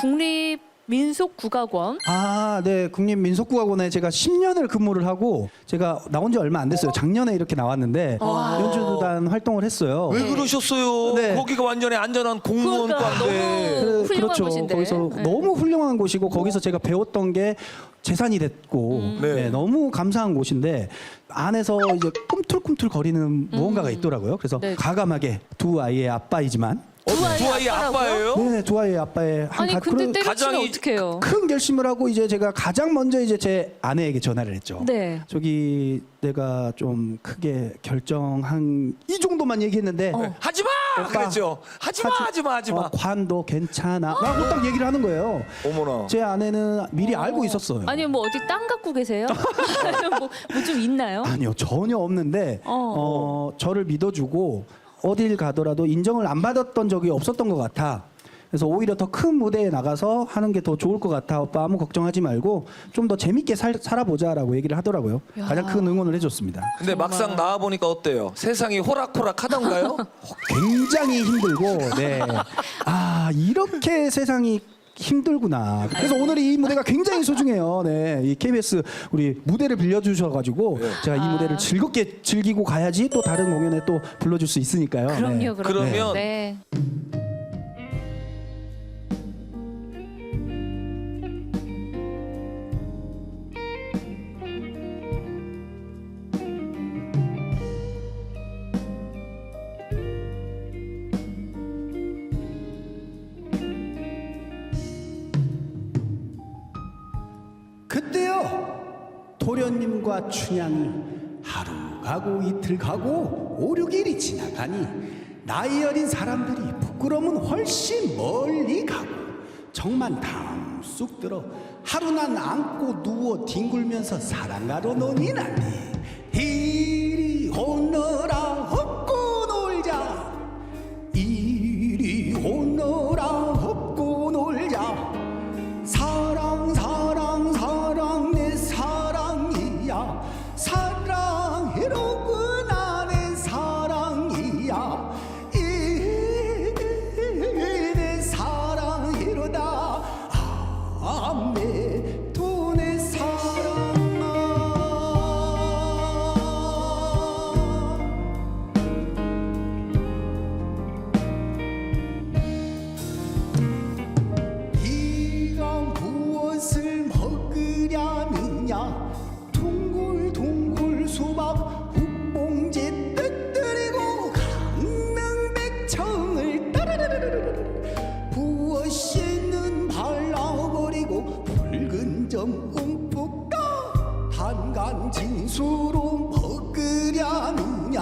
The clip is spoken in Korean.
국립 민속국악원. 아, 네. 국립민속국악원에 제가 10년을 근무를 하고 제가 나온 지 얼마 안 됐어요. 작년에 이렇게 나왔는데 연주단 활동을 했어요. 왜 그러셨어요? 네. 거기가 완전히 안전한 그러니까 공무원과인데. 너무 훌륭한 그렇죠. 곳인데. 거기서 네. 너무 훌륭한 곳이고 거기서 제가 배웠던 게 재산이 됐고 음. 네. 네, 너무 감사한 곳인데 안에서 이제 꿈틀꿈틀 거리는 무언가가 있더라고요. 그래서 네. 과감하게 두 아이의 아빠이지만 어, 두 아이 두 아이 아빠라고요? 아빠예요? 네, 두 아이의 아빠의 한 아니 가- 근데 그런 때려치면 가장이- 어떡해요? 큰 결심을 하고 이제 제가 가장 먼저 이제 제 아내에게 전화를 했죠. 네. 저기 내가 좀 크게 결정한 이 정도만 얘기했는데 어. 하지 마! 오빠. 그랬죠. 하지 마, 하지 마, 하지 마. 어, 관도 괜찮아. 라고 딱 얘기를 하는 거예요. 어머나. 제 아내는 미리 알고 있었어요. 아니 뭐 어디 땅 갖고 계세요? 뭐좀 있나요? 아니요 전혀 없는데 어. 어. 저를 믿어주고 어딜 가더라도 인정을 안 받았던 적이 없었던 것 같아. 그래서 오히려 더 큰 무대에 나가서 하는 게 더 좋을 것 같아. 오빠 아무 걱정하지 말고 좀 더 재밌게 살, 살아보자라고 얘기를 하더라고요. 야. 가장 큰 응원을 해줬습니다. 근데 막상 나와 보니까 어때요? 세상이 호락호락하던가요? 굉장히 힘들고, 네. 아 이렇게 세상이 힘들구나. 그래서 오늘 이 무대가 굉장히 소중해요. 네, 이 KBS 우리 무대를 빌려주셔가지고 네. 제가 이 아. 무대를 즐겁게 즐기고 가야지 또 다른 공연에 또 불러줄 수 있으니까요. 그럼요, 네. 그럼요. 그러면 네. 도련님과 춘향이 하루 가고 이틀 가고 오륙일이 지나가니 나이 어린 사람들이 부끄러움은 훨씬 멀리 가고 정만 탕쑥 들어 하루 난 안고 누워 뒹굴면서 사랑하러 논이 나니? 이리 오너라 떠 한간 진수로 먹으려느냐